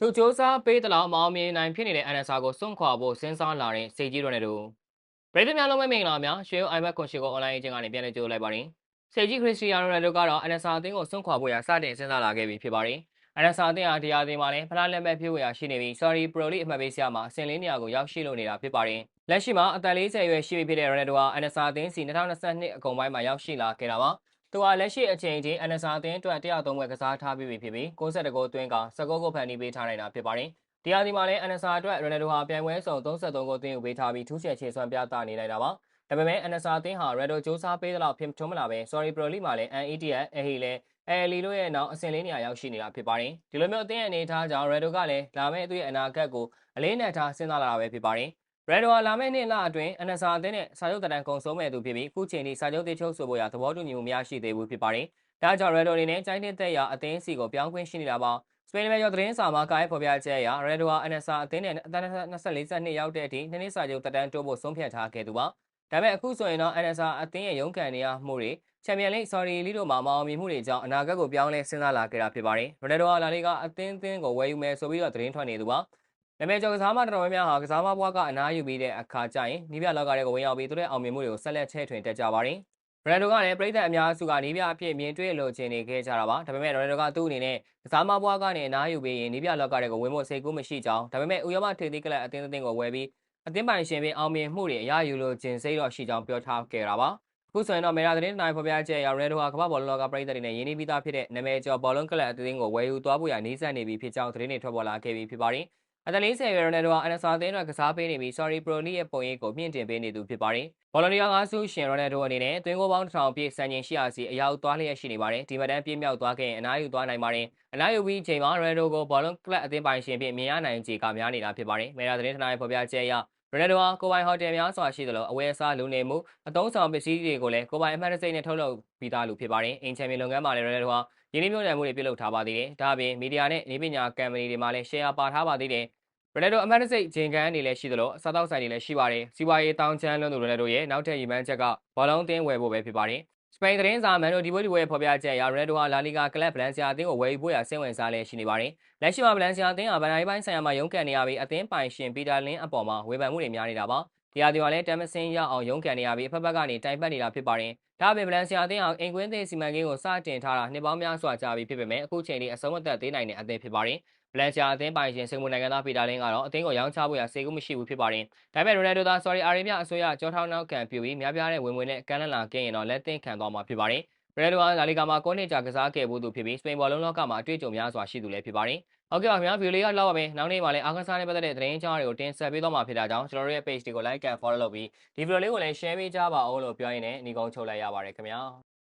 သူစ조사ပေးသလောက်မအောင်မြင်နိုင်ဖြစ်နေတဲ့ NSA ကိုစွန့်ခွာဖို့စဉ်းစားလာတဲ့စိတ်ကြီးရိုနယ်တို့ပြည်သူများလုံးမင်္ဂလာများရွှေ iMac ကွန်ရှိကို online အချင်းကနေပြန်လည်ကြိုလိုက်ပါတယ်စိတ်ကြီးခရစ်စတီယာနိုရိုနယ်တို့ကတော့ NSA အသင်းကိုစွန့်ခွာဖို့ရာစတင်စဉ်းစားလာခဲ့ပြီဖြစ်ပါတယ် NSA အသင်းဟာဒီဟာအသင်းမှာလည်းဖလားလက်မဲ့ဖြစ်ဝေရာရှိနေပြီး Sorry Pro League အမှတ်ပေးဆရာမှာအဆင့်လေးနေရာကိုရောက်ရှိလို့နေတာဖြစ်ပါတယ်လက်ရှိမှာအသက်40ရွယ်ရှိပြီဖြစ်တဲ့ Ronaldo ဟာ NSA အသင်းစီ2022အကုန်ပိုင်းမှာရောက်ရှိလာခဲ့တာပါ သူဟာလက်ရှိအချိန်ထိ NSA အသင်းအတွက်103ဘွဲ့ကစားထားပြီးပြီဖြစ်ပြီး62ဂိုးသွင်းက19ဂိုးဖန်တီးပေးထားနိုင်တာဖြစ်ပါတယ်။ဒီဟာဒီမှာလည်း NSA အတွက်ရိုနယ်ဒိုဟာပြိုင်ပွဲစုံ33ဂိုးသွင်းယူပေးထားပြီးထူးချွန်ခြေစွမ်းပြသနေနိုင်တာပါ။ဒါပေမဲ့ NSA အသင်းဟာ Redo စ조사ပေးသလောက်ဖြစ်ထွန်းမလာပဲ Sorry Pro League မှာလည်း NET ရဲ့အဟီလည်းအဲလီတို့ရဲ့နောက်အဆင့်လေးနေရာရောက်ရှိနေတာဖြစ်ပါတယ်။ဒီလိုမျိုးအသင်းရဲ့အနေအထားကြောင့် Redo ကလည်းလာမယ့်သူ့ရဲ့အနာဂတ်ကိုအလေးနက်ထားစဉ်းစားလာတာပဲဖြစ်ပါတယ်။ Redo ဟာလာမယ့်နှစ်လအတွင်း NSA အသင်းနဲ့စာချုပ်တန်ကုံဆုံးမဲ့သူဖြစ်ပြီးအခုချိန်ထိစာချုပ်တိချုပ်ဆိုဖို့ရသဘောတူညီမှုမရရှိသေးဘူးဖြစ်ပါတယ်။ဒါကြောင့် Redo အနေနဲ့ကျိုင်းတဲ့သက်ရအသင်းစီကိုပြောင်းခွင့်ရှိနေတာပါစပိန်နယ်ကျော်သတင်းစာမှာကားဖော်ပြချက်အရ Redo ဟာ NSA အသင်းနဲ့အသက်24နှစ်ရောက်တဲ့အထိနှစ်နှစ်စာချုပ်တက်တန်းတိုးဖို့ဆုံးဖြတ်ထားခဲ့သူပါ။ဒါပေမဲ့အခုဆိုရင်တော့ NSA အသင်းရဲ့ရုန်းကန်နေရမှုတွေချန်ပီယံလိဂ်ဆော်ရီလီတို့မှာမအောင်မြင်မှုတွေကြောင့်အနာဂတ်ကိုပြောင်းလဲစဉ်းစားလာခဲ့တာဖြစ်ပါတယ်။ရိုနယ်ဒိုဟာလာလီကအသင်းအသင်းကိုဝယ်ယူမယ်ဆိုပြီးတော့သတင်းထွက်နေသူပါ။ နာမည်ကျော်ကစားမတော်တော်များများဟာကစားမဘွားကအနားယူပြီးတဲ့အခါကျရင်နီးပြလောက်ကတွေကိုဝင်ရောက်ပြီးသူတို့အောင်မြင်မှုတွေကိုဆက်လက်ချဲ့ထွင်တက်ကြပါတယ်။ရိုနယ်ဒိုကလည်းပြည်သက်အများစုကနီးပြအဖြစ်မြင်တွေ့လိုချင်နေခဲ့ကြတာပါဒါပေမဲ့ရိုနယ်ဒိုကသူ့အနေနဲ့ကစားမဘွားကနေအနားယူပြီးရင်နီးပြလောက်ကတွေကိုဝင်ဖို့စိတ်ကူးမရှိကြောင်းဒါပေမဲ့ဥရောပထိပ်သီးကလပ်အသင်းအသင်းကိုဝယ်ပြီးအသင်းပိုင်ရှင်ပင်အောင်မြင်မှုတွေအရယူလိုချင်စိတ်တော့ရှိကြောင်းပြောထားခဲ့တာပါအခုဆိုရင်တော့မေရာသတင်းနိုင်ဖော်ပြချက်အရရိုနယ်ဒိုဟာကမ္ဘာဘောလုံးလောကပြည်သက်တွေနဲ့ယင်းနှီးပြီးသားဖြစ်တဲ့နာမည်ကျော်ဘောလုံးကလပ်အသင်းကိုဝယ်ယူသွားဖို့ရနှီးစပ်နေပြီဖြစ်ကြောင်းသတင်းတွေထွက်ပေါ်လာခဲ့ပြီးဖြစ်ပါတယ် အသက်40ရွယ်ရိုနယ်ဒိုဟာ NSA အသင်းအတွက်ကစားပေးနေပြီး Sorry Pro League ရဲ့ပုံရိပ်ကိုမြင့်တင်ပေးနေသူဖြစ်ပါတယ်။ဘောလုံးဒီယာငါးစုရှင်ရိုနယ်ဒိုအနေနဲ့သွင်းကိုပေါင်း1000ပြည့်စံချိန်ရှိရာစီအရောက်သွားလျက်ရှိနေပါတယ်။ဒီမတန်းပြည့်မြောက်သွားခဲ့ရင်အနားယူသွားနိုင်ပါတယ်။အနားယူပြီးချိန်မှာရိုနယ်ဒိုကိုဘောလုံးကလပ်အသင်းပိုင်ရှင်ဖြစ်မြင်ရနိုင်ခြေကများနေတာဖြစ်ပါတယ်။မေရာသတင်းထနာရဲ့ဖော်ပြချက်အရရိုနယ်ဒိုဟာကိုပိုင်ဟိုတယ်များစွာရှိသလိုအဝယ်အစားလူနေမှုအသုံးဆောင်ပစ္စည်းတွေကိုလည်းကိုပိုင်အမှတ်တစိမ့်နဲ့ထုတ်လုပ်ပြီးသားလူဖြစ်ပါတယ်။အင်ချန်ပီယံလုပ်ငန်းမှာလည်းရိုနယ်ဒိုဟာယင်းနှိမ့်မြုံနယ်မှုတွေပြုလုပ်ထားပါသေးတယ်။ဒါ့အပြင်မီဒီယာနဲ့နေပညာကမ်ပဏီတွေမှာလည်း share ပါထားပါသေးတယ်။ ရိုနယ်ဒိုအမတ်တစိတ်ဂျင်ကန်အနေလည်းရှိသလိုစားတောက်ဆိုင်တွေလည်းရှိပါတယ်။စီးပွားရေးတောင်းချမ်းလွန်းသူရိုနယ်ဒိုရဲ့နောက်ထပ်ရည်မှန်းချက်ကဘောလုံးအသင်းဝယ်ဖို့ပဲဖြစ်ပါတယ်။စပိန်သတင်းစာမန်နိုဒီဘိုဒီဘိုရဲ့ဖော်ပြချက်အရရိုနယ်ဒိုဟာလာလီဂါကလပ်ဗလန်စီယာအသင်းကိုဝယ်ယူဖို့ရစိတ်ဝင်စားလျက်ရှိနေပါတယ်။လက်ရှိမှာဗလန်စီယာအသင်းဟာဗန်နိုင်းပိုင်းဆိုင်ရာမှာရုန်းကန်နေရပြီးအသင်းပိုင်ရှင်ပီတာလင်းအပေါ်မှာဝေဖန်မှုတွေများနေတာပါ။ဒီဟာဒီမှာလည်းတမ်မစင်းရအောင်ရုန်းကန်နေရပြီးအဖက်ဖက်ကနေတိုင်ပတ်နေတာဖြစ်ပါတယ်။ဒါ့အပြင်ဗလန်စီယာအသင်းဟာအင်ကွင်းသိစီမံကိန်းကိုစတင်ထားတာနှစ်ပေါင်းများစွာကြာပြီဖြစ်ပေမဲ့အခုချိန်ထိအဆုံးမသက်သေးနိုင်တဲ့အသင်းဖြစ်ပါတယ်။ ဗလန်စီယာအသင်းပိုင်ရှင်စင်မူနိုင်ငံသားပီတာလင်းကတော့အသင်းကိုရောင်းချဖို့ရစေကူးမရှိဘူးဖြစ်ပါတယ်။ဒါပေမဲ့ရိုနယ်ဒိုသာဆော်ဒီအာရေဗျအစိုးရကြောထောင်းနောက်ကန်ပြူပြီးများပြားတဲ့ဝင်ဝင်နဲ့ကမ်းလန်လာကင်းရင်တော့လက်သင့်ခံသွားမှာဖြစ်ပါတယ်။ရိုနယ်ဒိုဟာလာလီဂါမှာ9နှစ်ကြာကစားခဲ့မှုသူဖြစ်ပြီးစပိန်ဘောလုံးလောကမှာအတွေ့အကြုံများစွာရှိသူလည်းဖြစ်ပါတယ်။ဟုတ်ကဲ့ပါခင်ဗျာဗီဒီယိုလေးကလောက်ပါမယ်။နောက်နေ့မှာလည်းအားကစားနဲ့ပတ်သက်တဲ့သတင်းကြောင်းတွေကိုတင်ဆက်ပေးသွားမှာဖြစ်တာကြောင့်ကျွန်တော်တို့ရဲ့ page တွေကို like and follow လုပ်ပြီးဒီဗီဒီယိုလေးကိုလည်း share ပေးကြပါဦးလို့ပြောရင်းနဲ့ညီကုန်းချုပ်လိုက်ရပါတယ်ခင်ဗျာ။